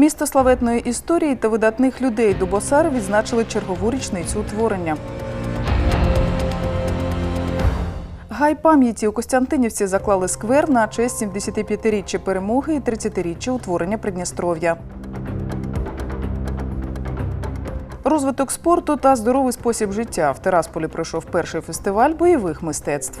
Місто славетної історії та видатних людей Дубосар відзначили чергову річницю утворення. Гай пам'яті у Костянтинівці заклали сквер на честь 75-річчя перемоги і 30-річчя утворення Придністров'я. Розвиток спорту та здоровий спосіб життя. В Терасполі пройшов перший фестиваль бойових мистецтв.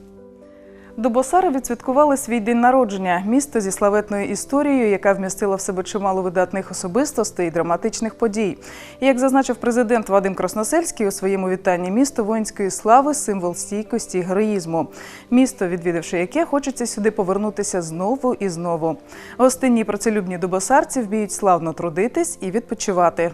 Дубосари відсвяткували свій день народження. Місто зі славетною історією, яка вмістила в себе чимало видатних особистостей і драматичних подій. Як зазначив президент Вадим Красносельський у своєму вітанні, місто воїнської слави символ стійкості і героїзму. Місто, відвідавши яке, хочеться сюди повернутися знову і знову. Гостинні працелюбні дубосарці вміють славно трудитись і відпочивати.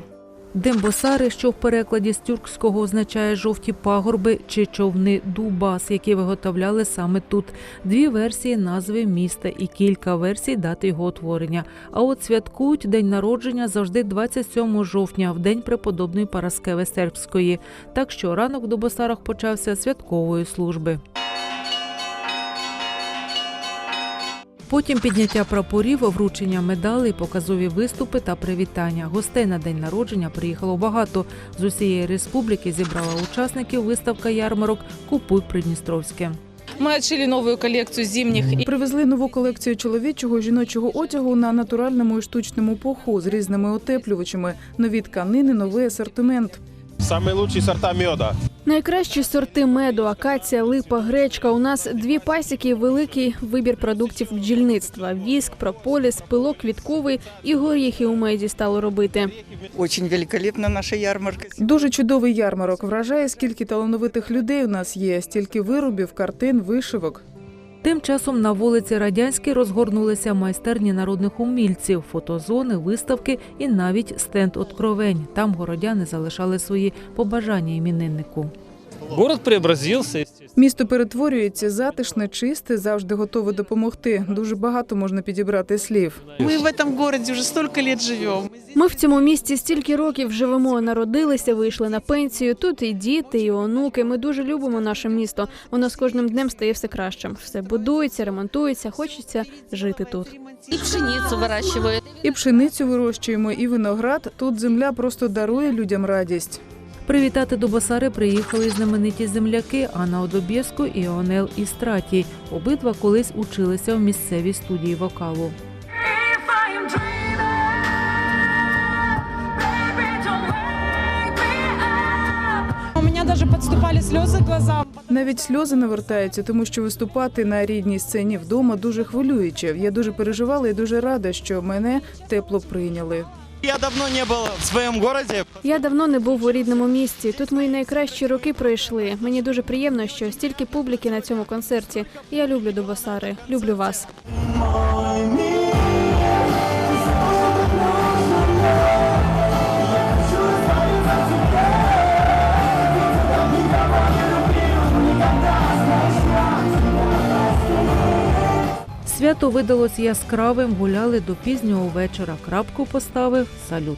Дембосари, що в перекладі з тюркського означає жовті пагорби чи човни Дубас, які виготовляли саме тут. Дві версії назви міста і кілька версій дати його утворення. А от святкують день народження завжди 27 жовтня, в день преподобної Параскеви Сербської. Так що ранок в Дубосарах почався святкової служби. Потім підняття прапорів, вручення медалей, показові виступи та привітання. Гостей на день народження приїхало багато. З усієї республіки зібрала учасників виставка ярмарок Купуй Придністровське. Мы отшили новую коллекцию зимних Привезли нову колекцію чоловічого і жіночого одягу на натуральному і штучному пуху з різними утеплювачами, нові тканини, новий асортимент. Самые лучшие сорта меда. Найкращі сорти меду, акація, липа, гречка. У нас дві пасіки, великий вибір продуктів бджільництва: віск, прополіс, пилок квітковий і горіхи у меді стало робити. Очень великолепна наша ярмарка. Дуже чудовий ярмарок. Вражає, скільки талановитих людей у нас є, стільки виробів, картин, вишивок. Тим часом на вулиці Радянській розгорнулися майстерні народних умільців, фотозони, виставки і навіть стенд откровень. Там городяни залишали свої побажання імениннику. Город преобразился. Місто перетворюється затишне, чисте, завжди готове допомогти. Дуже багато можна підібрати слів. мы в этом городе уже столько лет живем. Ми в цьому місті стільки років живемо, народилися, вийшли на пенсію. Тут і діти, і онуки. Ми дуже любимо наше місто. Воно з кожним днем стає все кращим. Все будується, ремонтується. Хочеться жити тут. И пшеницу выращивают. І пшеницю вирощуємо, і виноград. Тут земля просто дарує людям радість. Привітати до Босари приїхали знамениті земляки Анна Одобєско і Іонел Істратій. Обидва колись училися в місцевій студії вокалу. У меня даже подступали слезы к глазам. Навіть сльози навертаються, тому що виступати на рідній сцені вдома дуже хвилююче. Я дуже переживала і дуже рада, що мене тепло прийняли. Я давно не був в своєму городі. Я давно не був у рідному місті. Тут мої найкращі роки пройшли. Мені дуже приємно, що стільки публіки на цьому концерті. Я люблю Дубосари, люблю вас. Свято видалось яскравим, гуляли до пізнього вечора. Крапку поставив салют.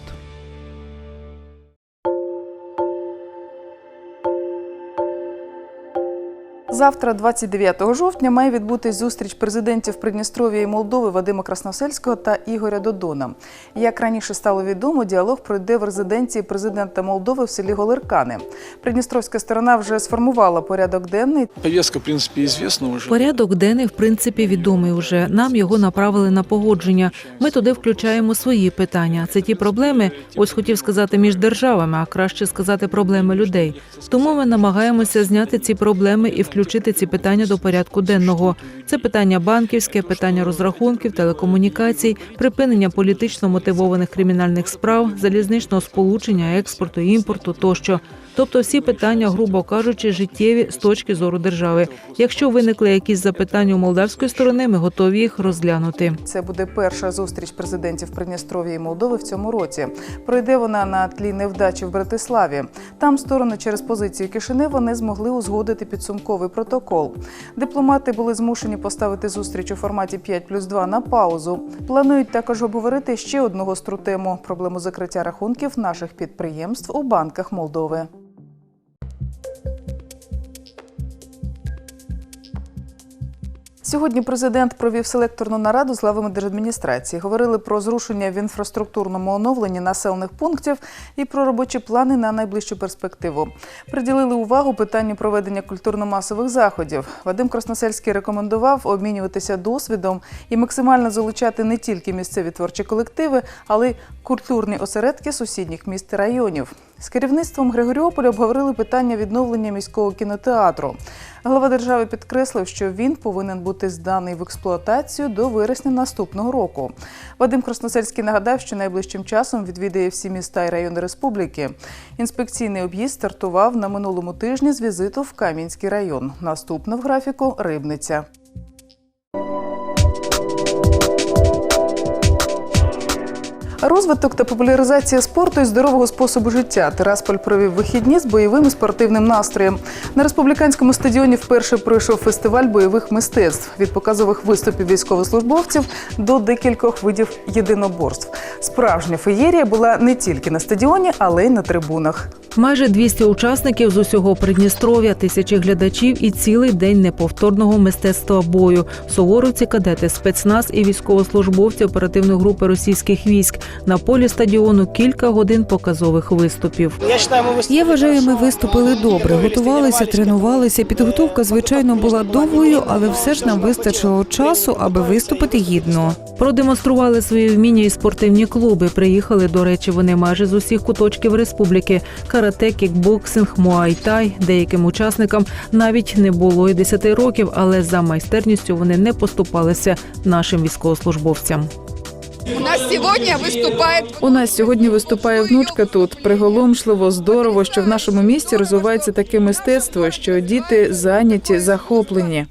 Завтра, 29 жовтня, має відбутись зустріч президентів Придністров'я і Молдови Вадима Красносельського та Ігоря Додона. Як раніше стало відомо, діалог пройде в резиденції президента Молдови в селі Голеркани. Придністровська сторона вже сформувала порядок денний. Повестка, в принципе, известна уже. Порядок денний, в принципі, відомий уже. Нам його направили на погодження. Ми туди включаємо свої питання. Це ті проблеми, ось хотів сказати, між державами, а краще сказати проблеми людей. Тому ми намагаємося зняти ці проблеми і включити ці питання до порядку денного. Це питання банківське, питання розрахунків, телекомунікацій, припинення політично мотивованих кримінальних справ, залізничного сполучення, експорту, імпорту тощо. Тобто всі питання, грубо кажучи, життєві з точки зору держави. Якщо виникли якісь запитання у молдавської сторони, ми готові їх розглянути. Це буде перша зустріч президентів Придністров'я і Молдови в цьому році. Пройде вона на тлі невдачі в Братиславі. Там сторони через позицію Кишинева не змогли узгодити підсумковий протокол. Дипломати були змушені поставити зустріч у форматі 5 плюс 2 на паузу. Планують також обговорити ще одну гостру тему проблему закриття рахунків наших підприємств у банках Молдови. Сьогодні президент провів селекторну нараду з главами держадміністрації. Говорили про зрушення в інфраструктурному оновленні населених пунктів і про робочі плани на найближчу перспективу. Приділили увагу питанню проведення культурно-масових заходів. Вадим Красносельський рекомендував обмінюватися досвідом і максимально залучати не тільки місцеві творчі колективи, але й культурні осередки сусідніх міст і районів. З керівництвом Григоріополя обговорили питання відновлення міського кінотеатру. Глава держави підкреслив, що він повинен бути зданий в експлуатацію до вересня наступного року. Вадим Красносельський нагадав, що найближчим часом відвідає всі міста і райони республіки. Інспекційний об'їзд стартував на минулому тижні з візиту в Кам'янський район. Наступна в графіку Рибниця. Розвиток та популяризація спорту і здорового способу життя. Тирасполь провів вихідні з бойовим і спортивним настроєм. На республіканському стадіоні вперше пройшов фестиваль бойових мистецтв від показових виступів військовослужбовців до декількох видів єдиноборств. Справжня феєрія була не тільки на стадіоні, але й на трибунах. Майже 200 учасників з усього Придністров'я, тисячі глядачів і цілий день неповторного мистецтва бою. Суворовці, кадети, спецназ і військовослужбовці оперативної групи російських військ. На полі стадіону кілька годин показових виступів. Я вважаю, ми виступили добре, готувалися, тренувалися. Підготовка, звичайно, була довгою, але все ж нам вистачило часу, аби виступити гідно. Продемонстрували свої вміння і спортивні клуби. Приїхали, до речі, вони майже з усіх куточків республіки. Карате, кікбоксинг, муайтай. Деяким учасникам навіть не було й 10 років, але за майстерністю вони не поступалися нашим військовослужбовцям. У нас сьогодні виступає У нас сьогодні виступає внучка тут. Приголомшливо, здорово, що в нашому місті розвивається таке мистецтво, що діти зайняті, захоплені.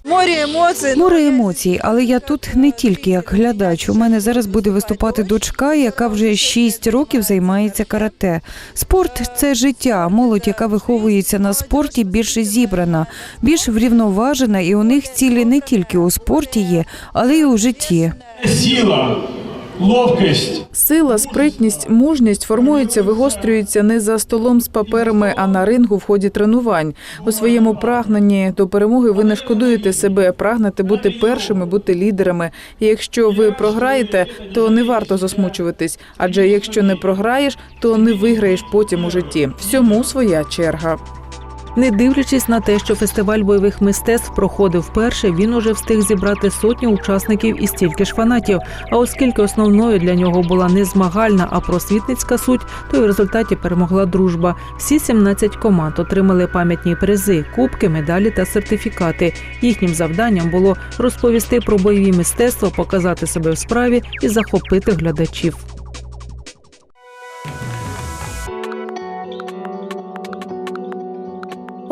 Море емоцій, але я тут не тільки як глядач. У мене зараз буде виступати дочка, яка вже 6 років займається карате. Спорт це життя. Молодь, яка виховується на спорті, більше зібрана, більш врівноважена, і у них цілі не тільки у спорті є, але й у житті. Сила, ловкость. Сила, спритність, мужність формуються, вигострюються не за столом з паперами, а на рингу в ході тренувань. У своєму прагненні до перемоги ви не шкодуєте себе, прагнете бути першими, бути лідерами. І якщо ви програєте, то не варто засмучуватись. Адже якщо не програєш, то не виграєш потім у житті. Всьому своя черга. Не дивлячись на те, що фестиваль бойових мистецтв проходив вперше, він уже встиг зібрати сотню учасників і стільки ж фанатів. А оскільки основною для нього була не змагальна, а просвітницька суть, то в результаті перемогла дружба. Всі 17 команд отримали пам'ятні призи, кубки, медалі та сертифікати. Їхнім завданням було розповісти про бойові мистецтва, показати себе в справі і захопити глядачів.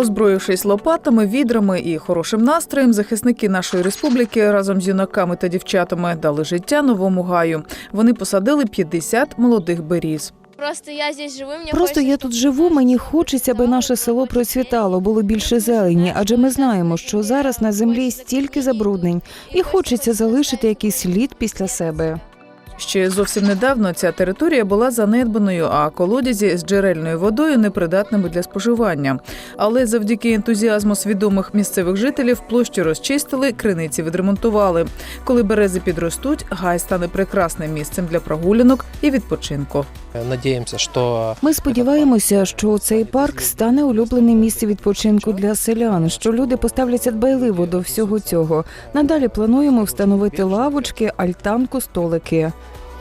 Озброївшись лопатами, відрами і хорошим настроєм, захисники нашої республіки разом з юнаками та дівчатами дали життя новому гаю. Вони посадили 50 молодих беріз. Просто я здесь живу, мені Просто я тут живу. Мені хочеться, аби наше село процвітало, було більше зелені, адже ми знаємо, що зараз на землі стільки забруднень, і хочеться залишити якийсь слід після себе. Ще зовсім недавно ця територія була занедбаною, а колодязі з джерельною водою непридатними для споживання. Але завдяки ентузіазму свідомих місцевих жителів площу розчистили, криниці відремонтували. Коли берези підростуть, гай стане прекрасним місцем для прогулянок і відпочинку. Надеемся, что Ми сподіваємося, що цей парк стане улюбленим місцем відпочинку для селян, що люди поставляться дбайливо до всього цього. Надалі плануємо встановити лавочки, альтанку, столики.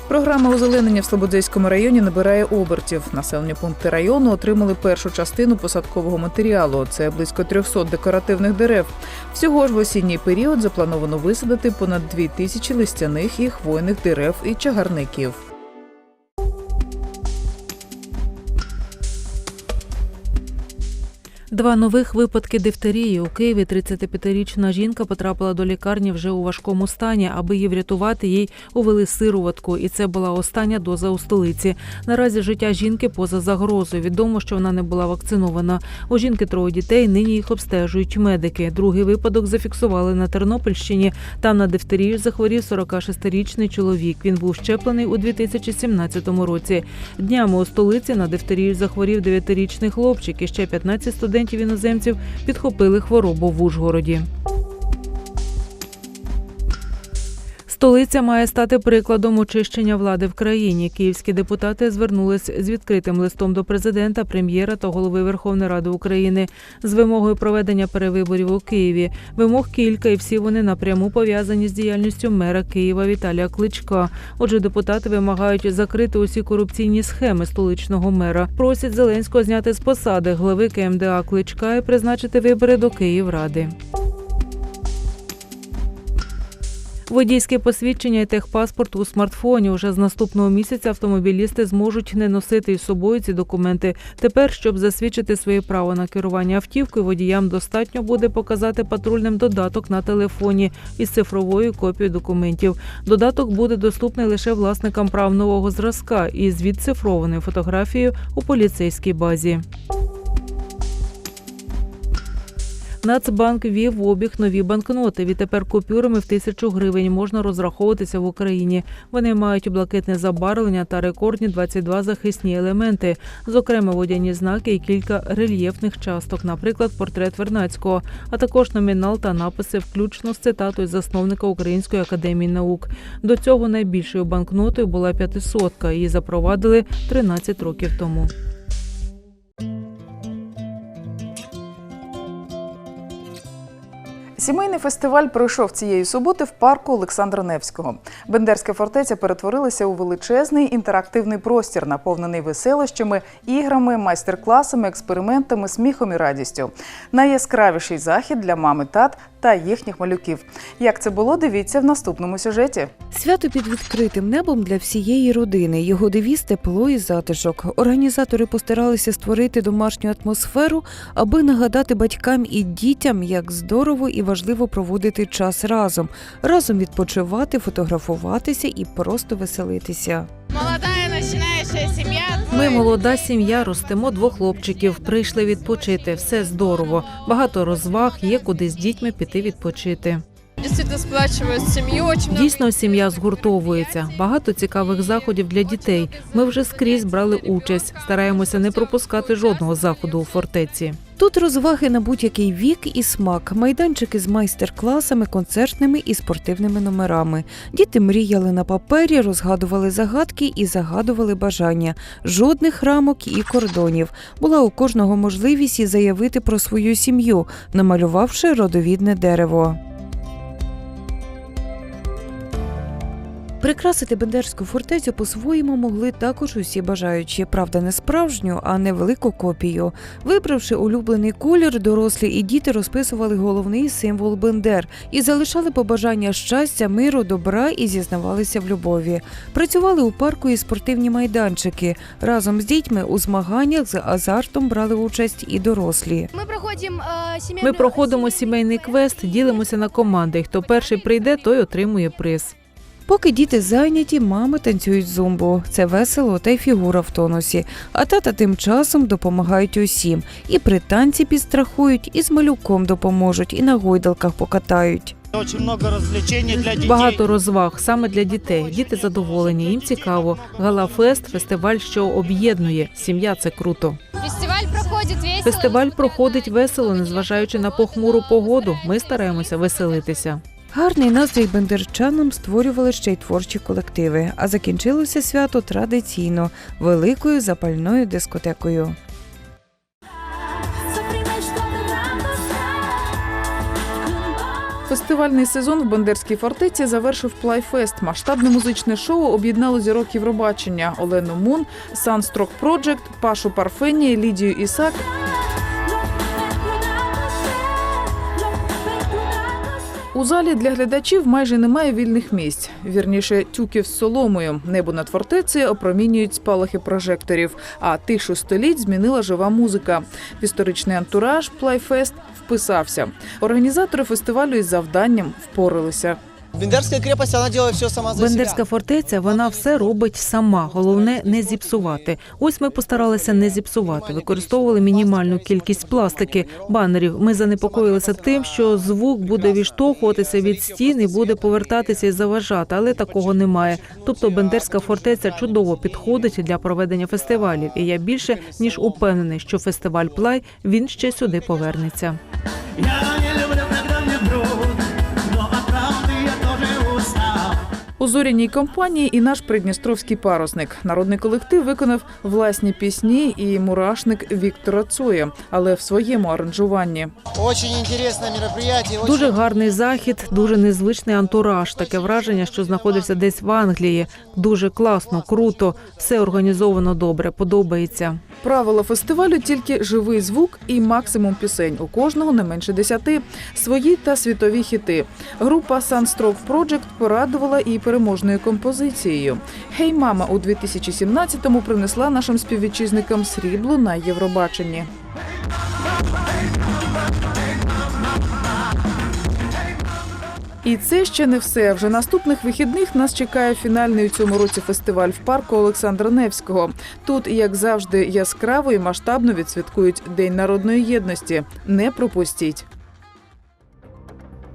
Програма озеленення в Слободзейському районі набирає обертів. Населені пункти району отримали першу частину посадкового матеріалу. Це близько 300 декоративних дерев. Всього ж в осінній період заплановано висадити понад 2 тисячі листяних і хвойних дерев і чагарників. Два нових випадки дифтерії у Києві. 35-річна жінка потрапила до лікарні вже у важкому стані. Аби її врятувати, їй увели сироватку, і це була остання доза у столиці. Наразі життя жінки поза загрозою. Відомо, що вона не була вакцинована. У жінки троє дітей. Нині їх обстежують медики. Другий випадок зафіксували на Тернопільщині. Там на дифтерію захворів 46-річний чоловік. Він був щеплений у 2017 році. Днями у столиці на дифтерію захворів 9-річний хлопчик і ще 15 студентів іноземців підхопили хворобу в Ужгороді. Столиця має стати прикладом очищення влади в країні. Київські депутати звернулись з відкритим листом до президента, прем'єра та голови Верховної Ради України з вимогою проведення перевиборів у Києві. Вимог кілька, і всі вони напряму пов'язані з діяльністю мера Києва Віталія Кличка. Отже, депутати вимагають закрити усі корупційні схеми столичного мера. Просять Зеленського зняти з посади глави КМДА Кличка і призначити вибори до Київради. Водійське посвідчення і техпаспорт у смартфоні. Уже з наступного місяця автомобілісти зможуть не носити із собою ці документи. Тепер, щоб засвідчити своє право на керування автівкою, водіям достатньо буде показати патрульним додаток на телефоні із цифровою копією документів. Додаток буде доступний лише власникам прав нового зразка із відцифрованою фотографією у поліцейській базі. Нацбанк ввів в обіг нові банкноти. Відтепер купюрами в тисячу гривень можна розраховуватися в Україні. Вони мають блакитне забарвлення та рекордні 22 захисні елементи, зокрема водяні знаки і кілька рельєфних часток, наприклад, портрет Вернацького, а також номінал та написи, включно з цитатою засновника Української академії наук. До цього найбільшою банкнотою була п'ятисотка. Її запровадили 13 років тому. Сімейний фестиваль пройшов цієї суботи в парку Олександра Невського. Бендерська фортеця перетворилася у величезний інтерактивний простір, наповнений веселощами, іграми, майстер-класами, експериментами, сміхом і радістю. Найяскравіший захід для мами, тат та їхніх малюків. Як це було, дивіться в наступному сюжеті. Свято під відкритим небом для всієї родини. Його девіз тепло і затишок. Організатори постаралися створити домашню атмосферу, аби нагадати батькам і дітям, як здорово і важливо проводити час разом, разом відпочивати, фотографуватися і просто веселитися. Молодая начинающая семья. Ми молода сім'я, ростимо двох хлопчиків. Прийшли відпочити. Все здорово. Багато розваг, є куди з дітьми піти відпочити. Действительно сплачивает сім'ю. Дійсно, сім'я згуртовується. Багато цікавих заходів для дітей. Ми вже скрізь брали участь. Стараємося не пропускати жодного заходу у фортеці. Тут розваги на будь-який вік і смак, майданчики з майстер-класами, концертними і спортивними номерами. Діти мріяли на папері, розгадували загадки і загадували бажання. Жодних рамок і кордонів. Була у кожного можливість і заявити про свою сім'ю, намалювавши родовідне дерево. Прикрасити Бендерську фортецю по-своєму могли також усі бажаючі, правда, не справжню, а невелику копію. Вибравши улюблений колір, дорослі і діти розписували головний символ Бендер і залишали побажання щастя, миру, добра і зізнавалися в любові. Працювали у парку і спортивні майданчики. Разом з дітьми у змаганнях з азартом брали участь і дорослі. Мы проходим э. Ми проходимо сімейний квест, ділимося на команди. Хто перший прийде, той отримує приз. Поки діти зайняті, мами танцюють зумбу. Це весело та й фігура в тонусі. А тата тим часом допомагають усім. І при танці підстрахують, і з малюком допоможуть, і на гойдалках покатають. Багато розваг саме для дітей. Діти задоволені, їм цікаво. Галафест фестиваль, що об'єднує. Сім'я це круто. Фестиваль проходит весело. Фестиваль проходить весело, незважаючи на похмуру погоду. Ми стараємося веселитися. Гарний настрій бендерчанам створювали ще й творчі колективи, а закінчилося свято традиційно великою запальною дискотекою. Фестивальний сезон в Бендерській фортеці завершив Плайфест. Масштабне музичне шоу об'єднало зірок Євробачення Олену Мун, Sunstroke Project, Пашу Парфені, Лідію Ісак. У залі для глядачів майже немає вільних місць. Вірніше, тюків з соломою. Небо над фортецею опромінюють спалахи прожекторів. А тишу століть змінила жива музика. В історичний антураж Плайфест вписався. Організатори фестивалю із завданням впоралися. Бендерская крепость, она делает все сама за Бендерська фортеця вона все робить сама. Головне не зіпсувати. Ось ми постаралися не зіпсувати. Використовували мінімальну кількість пластики, банерів. Ми занепокоїлися тим, що звук буде відштовхуватися від стін і буде повертатися і заважати, але такого немає. Тобто Бендерська фортеця чудово підходить для проведення фестивалів. І я більше ніж упевнений, що фестиваль Плай він ще сюди повернеться. У зоряній компанії і наш придністровський парусник. Народний колектив виконав власні пісні і мурашник Віктора Цоя, але в своєму аранжуванні. Дуже гарний захід, дуже незвичний антураж. Таке враження, що знаходишся десь в Англії. Дуже класно, круто, все організовано добре, подобається. Правило фестивалю тільки живий звук і максимум пісень. У кожного не менше десяти. Свої та світові хіти. Група Sunstroke Project порадувала і переможною композицією. Гей, мама у 2017-му принесла нашим співвітчизникам срібло на Євробаченні. І це ще не все. Вже наступних вихідних нас чекає фінальний у цьому році фестиваль в парку Олександра Невського. Тут, як завжди, яскраво і масштабно відсвяткують День народної єдності. Не пропустіть.